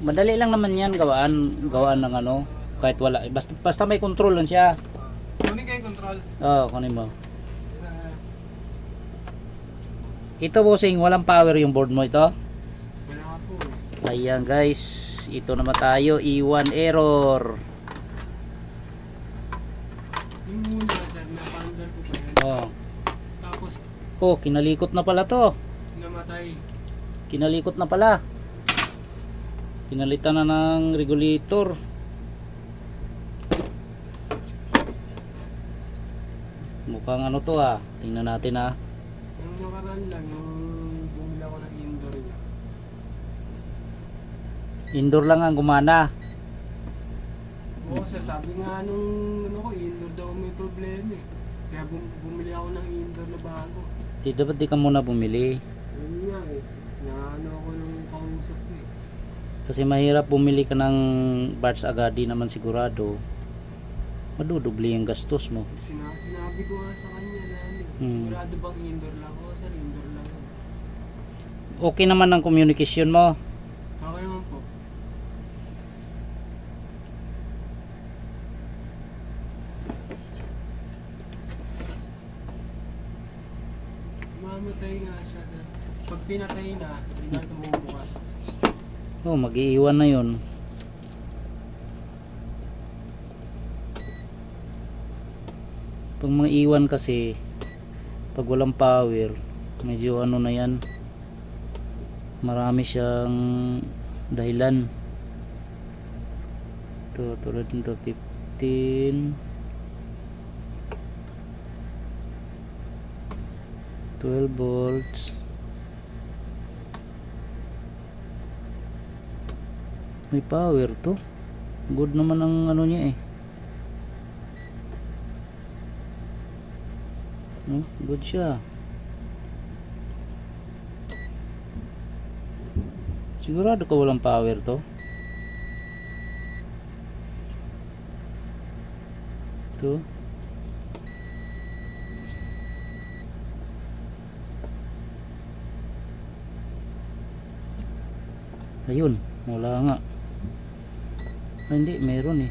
Madali lang naman yan gawaan, gawaan ng ano, kahit wala. Basta, basta may control lang siya. Kunin yung control. Oo, kunin mo. Ito bossing, walang power yung board mo ito. po. Ayan guys, ito naman tayo, E1 error. Yung muna sir, may pandar ko pa yan. Oh. Tapos oh, kinalikot na pala to. namatay. Kinalikot na pala. Pinalitan na ng regulator. Mukhang ano to ah. Tingnan natin ah. Yung nakaraan lang, yung bumili ako ng indoor niya. Indoor lang ang gumana. Oo sir, sabi nga nung ano ko, indoor daw may problema eh. Kaya bum- bumili ako ng indoor na bago. Di, dapat di ka muna bumili. Yun nga eh. Naano ako nung kausap ko eh. Kasi mahirap bumili ka ng parts agad, di naman sigurado. Madudubli yung gastos mo. Sina- sinabi ko nga sa kanya na Hmm. sigurado bang indoor lang ako sir, indoor lang. Okay naman ang communication mo. Okay naman po. Mamatay nga siya sir. Pag pinatay na, hindi na tumubukas. Oh, mag-iiwan na yun. Pag mga iwan kasi, pag walang power, medyo ano na yan, marami siyang dahilan. Ito, tulad nito, 15, 12 volts, may power to. Good naman ang ano niya eh. No? good siya. Sigurado ka walang power to? To? Ayun wala nga Ah, hindi, meron eh.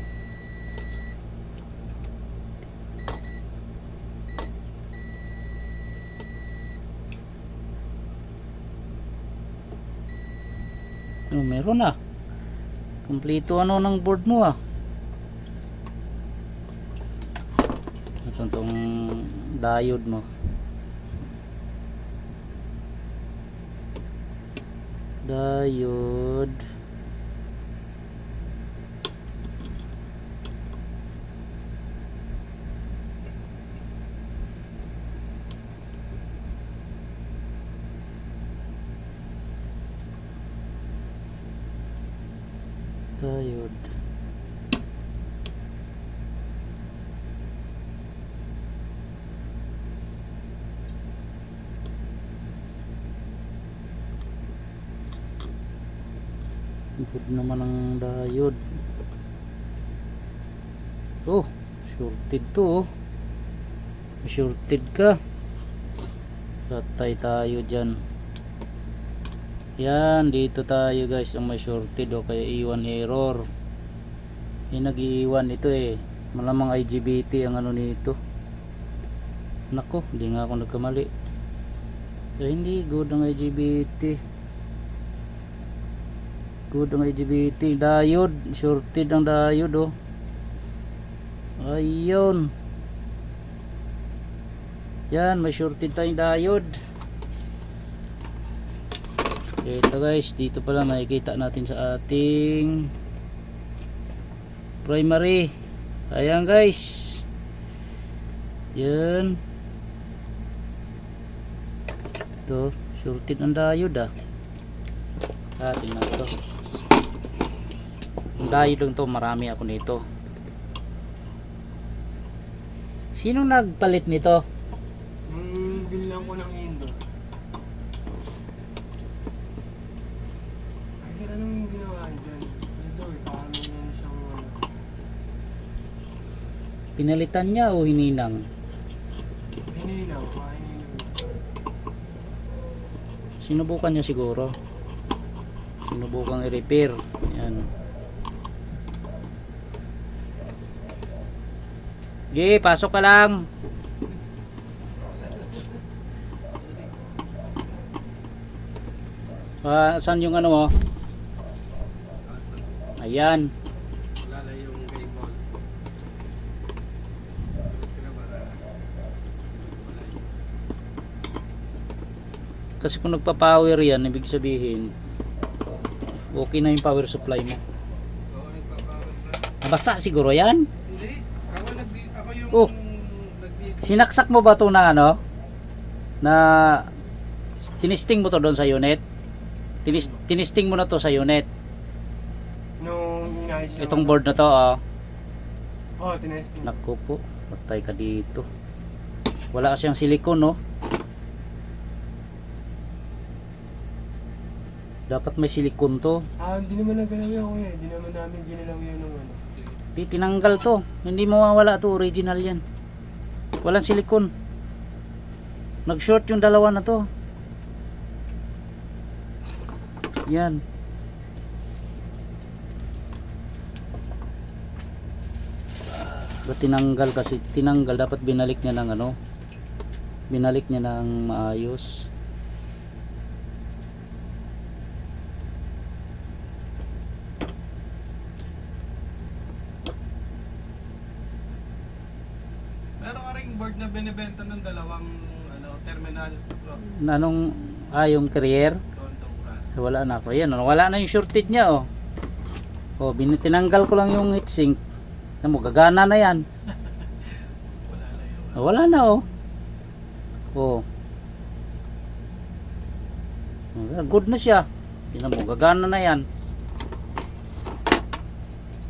Oh, meron ah. Kompleto ano ng board mo ah. Ito tong diode mo. Diode good naman ang diode oh shorted to oh shorted ka patay tayo dyan yan, dito tayo guys ang may shorted o kaya iwan error. Yung nag-iwan ito eh. Malamang IGBT ang ano nito. Nako, hindi nga ako nagkamali. Eh, hindi good ang IGBT. Good ang IGBT. Diode, shorted ang diode oh. Ayun. Yan, may shorted tayong diode. Ito guys, dito pala makikita natin sa ating primary. Ayan guys. Yan. Ito, shorted ang diode ah. Ah, tingnan ko diode lang to, marami ako nito. Sino nagpalit nito? Nung binili ko ng indoor. Ay sir, anong ginawa dyan? Ito eh, paano siyang ano? Pinalitan niya o hininang? Hininaw, pahininaw. Sinubukan niya siguro. Sinubukang i-repair. Yan. Sige, pasok ka lang. Ah, saan yung ano mo? Ayan. Yung cable. Kasi kung nagpa-power yan, ibig sabihin, okay na yung power supply mo. Oo, nagpapawan na. Basa siguro yan. Hindi. Ako, nag ako yung Oh. nag Sinaksak mo ba to na ano? Na tinisting mo to doon sa unit? Tinis, tinisting mo na to sa unit. Nung inayos yung- Itong board na to, oh. Oo, tinesting. Naku po, patay ka dito. Wala kasi yung silikon, no? Dapat may silikon to. Ah, hindi naman nagalaw yan kuya. Hindi naman namin ginalaw yan nung ano. Di tinanggal to. Hindi mawawala to, original yan. Walang silikon. Nag-short yung dalawa na to. Yan. Ba't tinanggal kasi tinanggal dapat binalik niya ng ano binalik niya ng maayos Meron ka ring na binibenta ng dalawang ano, terminal. Na anong ah yung ka. wala na ako. Yan wala na yung shorted niya oh. Oh bin- tinanggal ko lang yung heatsink na mo gagana na yan. Wala na yung... Ah, wala na oh. Oh. Ah, good na siya. Tinan mo gagana na yan.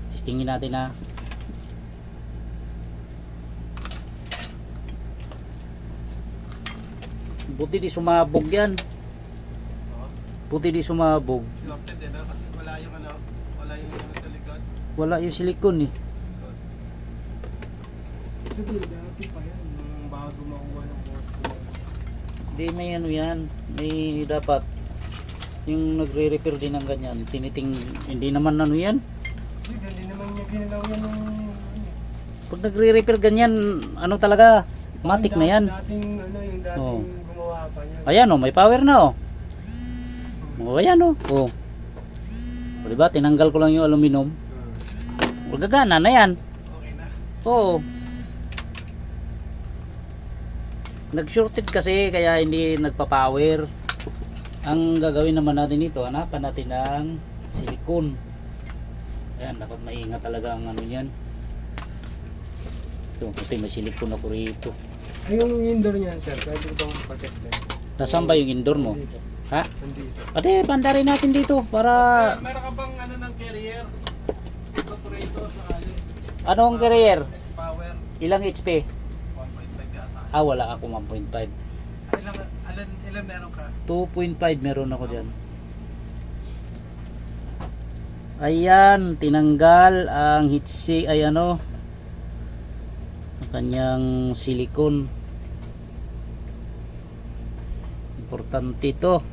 Testingin natin ha buti di sumabog yan Oh, buti di sumabog shorted eh, no? Kasi wala yung ano, wala yung ano sa likod. wala yung silikon eh Sabi, dati pa yan. Nung bago makuha ng customer. Hindi may ano yan, may dapat yung nagre-repair din ng ganyan, tiniting, hindi naman ano yan. Hindi, hindi naman niya ginalaw yan nung... ano Pag nagre-repair ganyan, ano talaga, matik na yan. Dating ano, yung dating Oo. Ayan oh, may power na oh. Oh, ayan oh. Oh. O, diba, tinanggal ko lang yung aluminum. O, gagana na yan. Okay na. Oo. Nag-shorted kasi kaya hindi nagpa-power. Ang gagawin naman natin dito, hanapan natin ng silikon. Ayan, dapat maingat talaga ang ano niyan. Ito, puti may silikon ako rito. Ay, yung indoor niyan, sir, pwede itong protect din. Nasaan ba yung indoor mo? Nandito. Ha? Nandito. Ate, pandarin natin dito para... meron ka bang ano ng carrier? Operator sa kali. Ano ang carrier? Power Ilang HP? 1.5 yata. Ah, wala ako 1.5. Ilan, ilan, ilan meron ka? 2.5 meron ako dyan. Ayan, tinanggal ang hitsi ay ano kanyang silikon. Importante ito.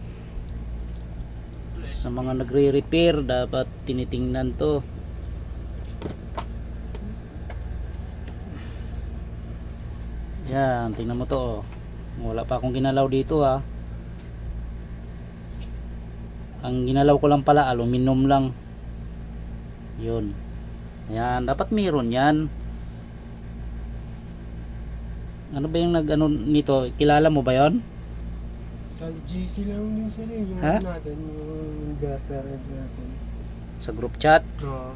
Sa mga nagre-repair, dapat tinitingnan to. Yan, tingnan mo to. oh. Wala pa akong ginalaw dito ah. Ang ginalaw ko lang pala aluminum lang. Yun. Ayan, dapat meron 'yan. Ano ba yung nag ano nito? Kilala mo ba 'yon? Sa GC lang din sila yung Ha? ano natin, yung and natin. Sa group chat. Oo.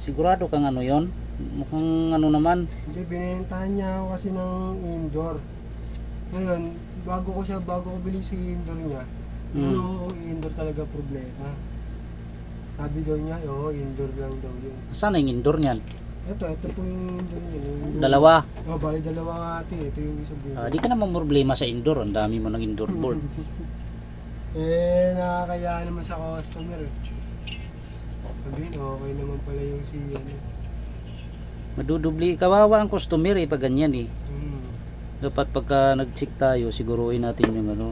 Sigurado kang ano 'yon? Mukhang ano naman. Hindi, binentahan niya ako kasi ng indoor. Ngayon, bago ko siya, bago ko bili si indoor niya, Hmm. ano, indoor talaga problema. Sabi daw niya, oo, indoor lang daw yun. Saan yung indoor niyan? Ito, ito po yung. Yung, Dalawa. Oh, bali dalawa nga ate. Ito yung isang buo. Ah, di ka naman problema sa indoor. Ang dami mo ng indoor board. eh, nakakaya naman sa customer eh. Sabihin, okay naman pala yung si ano. Madudubli. Kawawa ang customer eh pag ganyan eh. Hmm. Dapat pagka nag-check tayo, siguruhin natin yung ano.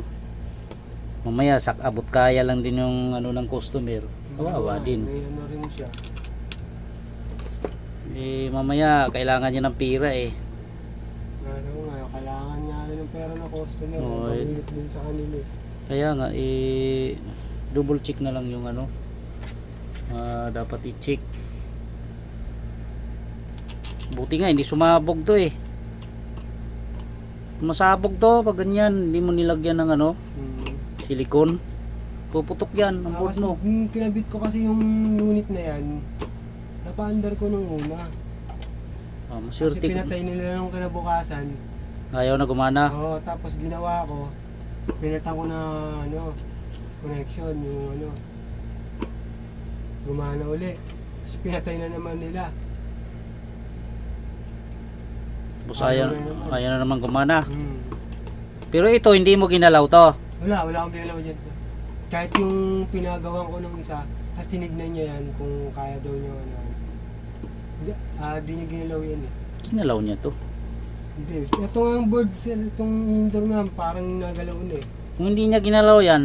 Mamaya sak abot kaya lang din yung ano ng customer. Kawawa din. May ano rin siya. Eh mamaya kailangan niya ng pira eh. Ano nga, kailangan nga rin ng pera ng customer. Oo, Oh, eh. din sa kanila eh. Kaya nga eh double check na lang yung ano. ah, dapat i-check. Buti nga hindi sumabog to eh. Masabog to pag ganyan, hindi mo nilagyan ng ano, Hmm. silikon. Puputok yan ang Ah, board kasi mo. nung kinabit ko kasi yung unit na yan, napa-under ko nung una. Ah, Kasi masurti. pinatay nila nung kinabukasan. Ayaw na gumana. Oo, tapos ginawa ko, pinatan ko na ano, connection, yung ano, gumana uli. Tapos pinatay na naman nila. Tapos ayaw, ayaw na naman gumana. Hmm. Pero ito hindi mo ginalaw to. Wala, wala akong ginalaw dyan. Kahit yung pinagawan ko nung isa, tapos tinignan niya yan kung kaya daw niya ano. Hindi, ah, di niya ginalaw yan eh. Ginalaw niya to. Hindi, ito nga ang board cell, itong indoor nga, parang nagalaw na eh. Kung hindi niya ginalaw yan,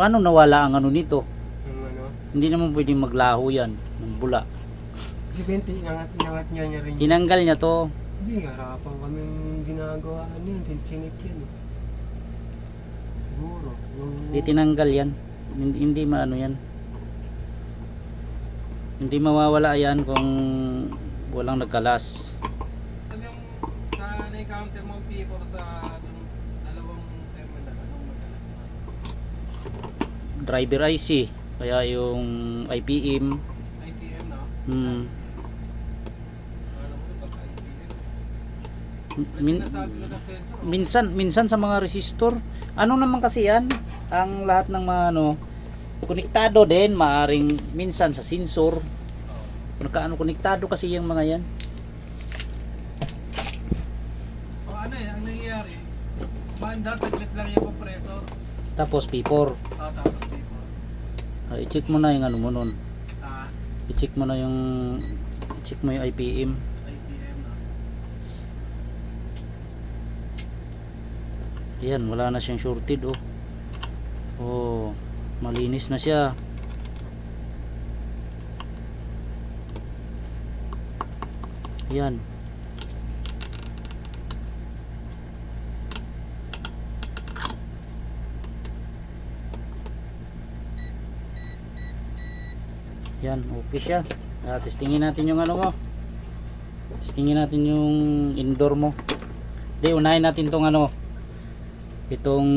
paano nawala ang ano nito? Yung ano, Hindi naman pwedeng maglaho yan ng bula. si Bente, inangat, inangat niya niya rin. Tinanggal niya to. Hindi, harapan kaming ginagawa ano yun, chinik yan eh. Siguro. Yung, Hindi tinanggal yan. Hindi, hindi maano yan. Hindi mawawala yan kung walang nagkalas. Sa na-encounter mo people sa dun, dalawang terminal, anong madalas? Driver IC. Kaya yung IPM. IPM na? Hmm, min, oh. minsan minsan sa mga resistor ano naman kasi yan ang lahat ng mga ano konektado din maaring minsan sa sensor. Nakaano konektado kasi yung mga yan. O ano eh, ang nangyayari, maandar, saglit lang yung compressor, tapos P4 ah, tapos people. Ah, i-check mo na yung ano mo nun. Ah, i-check mo na yung i-check mo yung IPM IPM na. Ayan, wala na siyang shorted oh. Oh, malinis na siya. Ayan. Yan, okay siya. Ah, testingin natin yung ano mo. Testingin natin yung indoor mo. Di, unahin natin tong ano, itong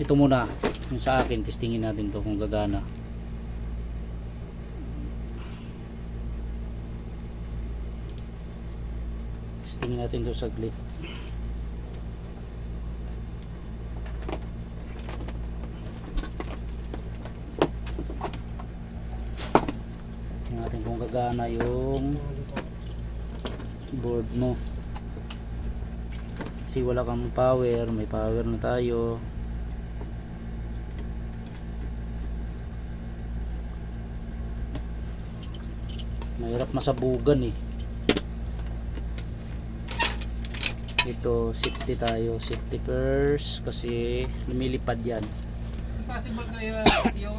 ito muna yung sa akin testingin natin to kung gagana. Testingin natin to saglit. Tingnan natin kung gagana yung board mo. Kasi wala kang power may power na tayo mahirap masabugan eh ito safety tayo safety first kasi lumilipad yan Possible kaya yung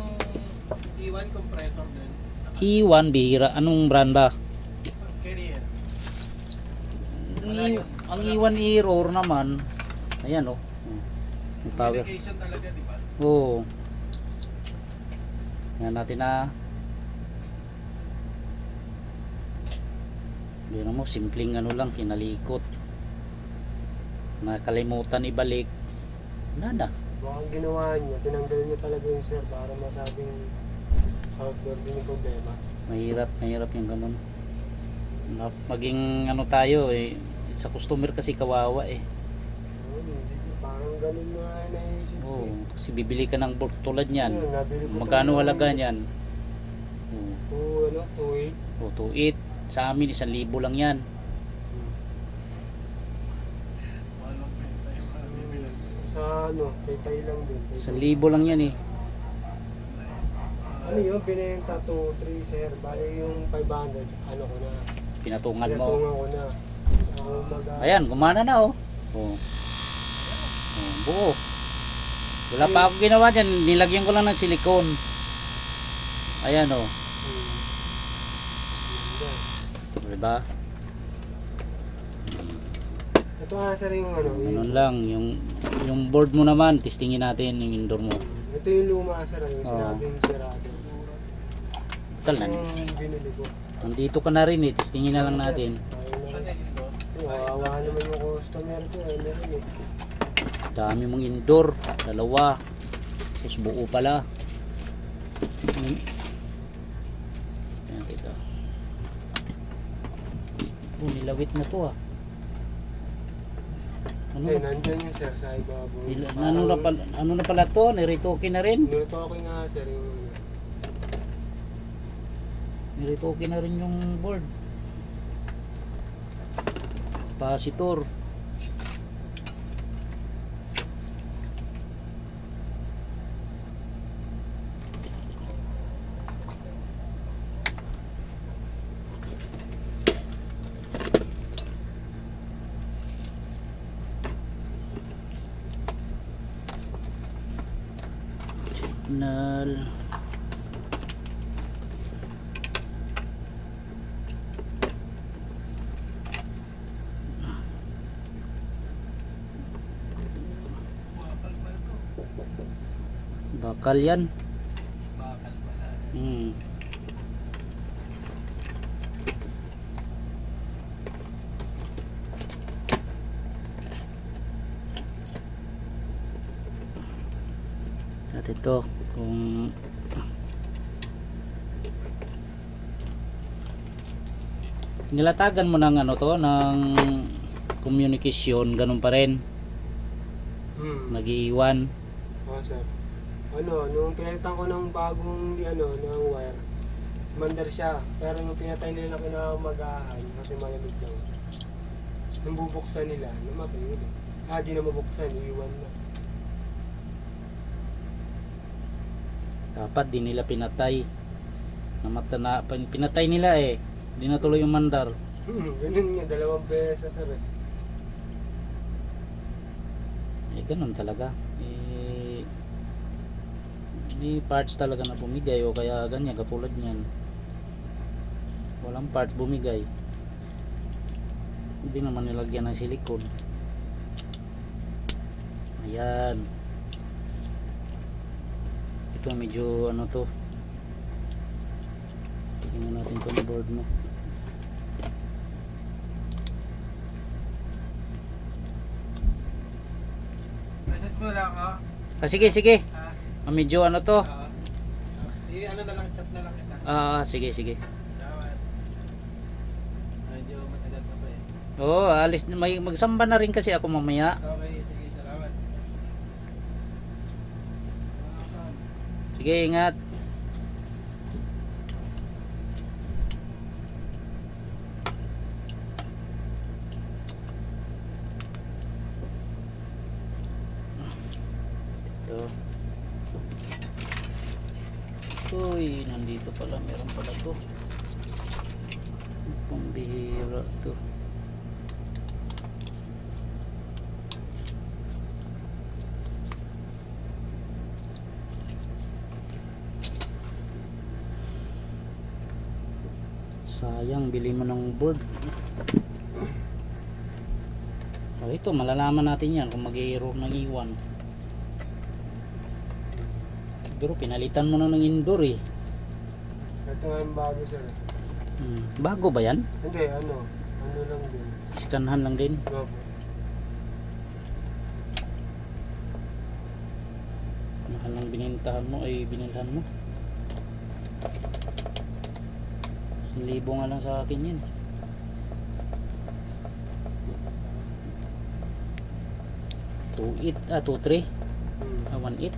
E1 compressor din. E1 bihira anong brand ba? Carrier. ang, Wala E- yun. ang E1 error naman ayan oh Oh, power Communication talaga, di ba? Oo. Yan natin na. Yun mo, simpleng ano lang, kinalikot. Nakalimutan ibalik. Wala na. Ginawa niya, tinanggal niya talaga yung sir para masabing outdoor din yung problema. Mahirap, mahirap yung ganun. Na- Maging ano tayo eh, sa customer kasi kawawa eh. Oo, hindi ko, parang ganun ay naisip eh. kasi bibili ka ng board tulad niyan. Magkano halaga niyan? Oo, Two, ano, two eight. oh, 2.8. Sa amin, 1,000 lang yan. Sa ano, tay lang din. Tay- 1,000 lang yan eh. Ano yun, binenta 2, 3 sir. Bali yung 500, ano ko na. Pinatungan mo. Pinatungan ko na. Ako mag Ayan, gumana na oh. Oh. oh buo. Wala pa ako ginawa dyan. Nilagyan ko lang ng silikon. Ayan o. Ganda. Diba? Ito nga sir yung ano, yung, Ganun lang. Yung, yung board mo naman, testingin natin yung indoor mo. ito yung luma sir, yung Oo. sinabing sirado. Tal na. Yung binili ko. Nandito ka na rin eh. Testingin na lang natin. Ayun na. Ano? Kawawa naman yung customer ko. Eh, meron eh. Dami mong indoor. Dalawa. Tapos buo pala. Hmm. Ayan kita. Oh, nilawit na to ah. Ano Eh, na, nandyan yung sir sa ibabaw. nil- ano na pala, ano na pala to? Niritoke na rin. Niluto nga sir yung ano. Niritoke na rin yung board. Capacitor. Signal. Bakal yan. Bakal pala. Hmm. At ito, kung nilatagan mo ng ano to, ng communication, ganun pa rin, Hmm. nag-iwan. Oo sir. Ano, nung pinalitan ko ng bagong di ano, ng wire, mandar siya. Pero nung pinatay nila na kinamagahan, kasi malamig lang. Nung bubuksan nila, namatay yun eh. Ah, di na mabuksan, iwan na. Dapat di nila pinatay. Namata na, pin- pinatay nila eh. Di na tuloy yung mandar. Ganun nga, dalawang beses sir eh. Eh, ganun talaga. Eh, may parts talaga na bumigay o kaya ganyan, katulad niyan. Walang parts bumigay. Hindi naman nilagyan ng silikon. Ayan. Ito medyo ano to. Tingnan natin itong board mo. Message mo lang ako. Ah, sige, sige. Ha? Ah, medyo ano to. Oo. I ano na lang, chat na lang kita. Ah, sige, sige. Salamat. Medyo matagal pa ba eh. Oo, alis na may magsamba na rin kasi ako mamaya. Okay, sige, salamat. Sige, ingat. Ito. Uy, nandito pala. Meron pala to. Pambihira to. Sayang, bili mo ng board. Oh, ito, malalaman natin yan kung mag-error ng iwan. Pero pinalitan mo na ng indoor eh. Ito nga yung bago sir. Hmm. Bago ba yan? Hindi, ano, ano lang din. Skanhan lang din. Opo. Mahal lang binintahan mo ay binilhan mo. 1,000 nga lang sa akin yan. Two eight, ah, two three, ah, one eight.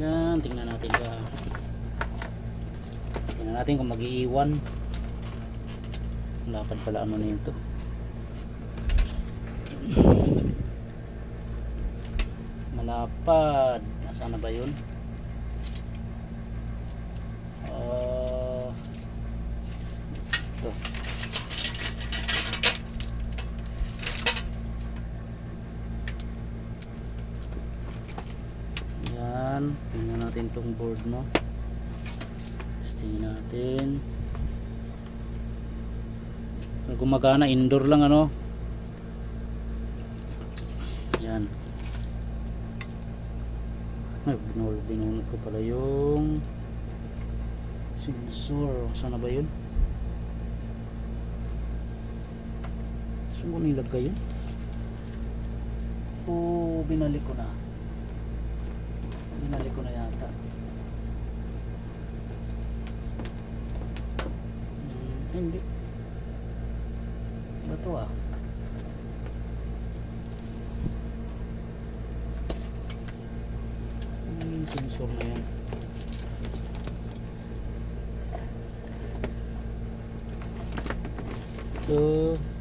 Yan, tingnan natin ka. Tingnan natin kung mag-iiwan. Lapad pala ano na ito. Malapad. Nasaan na ba yun? Ito. Yan. Tingnan natin tong board mo. Testingin natin. Gumagana, indoor lang ano. Yan. Ay, binul binunod ko pala yung sensor. Sana ba yun? Saan ko nilagay yun? O binalik ko na. Binalik ko na yata. Hmm, hindi. Ba to ah? Ano yung sensor na yan? Ito.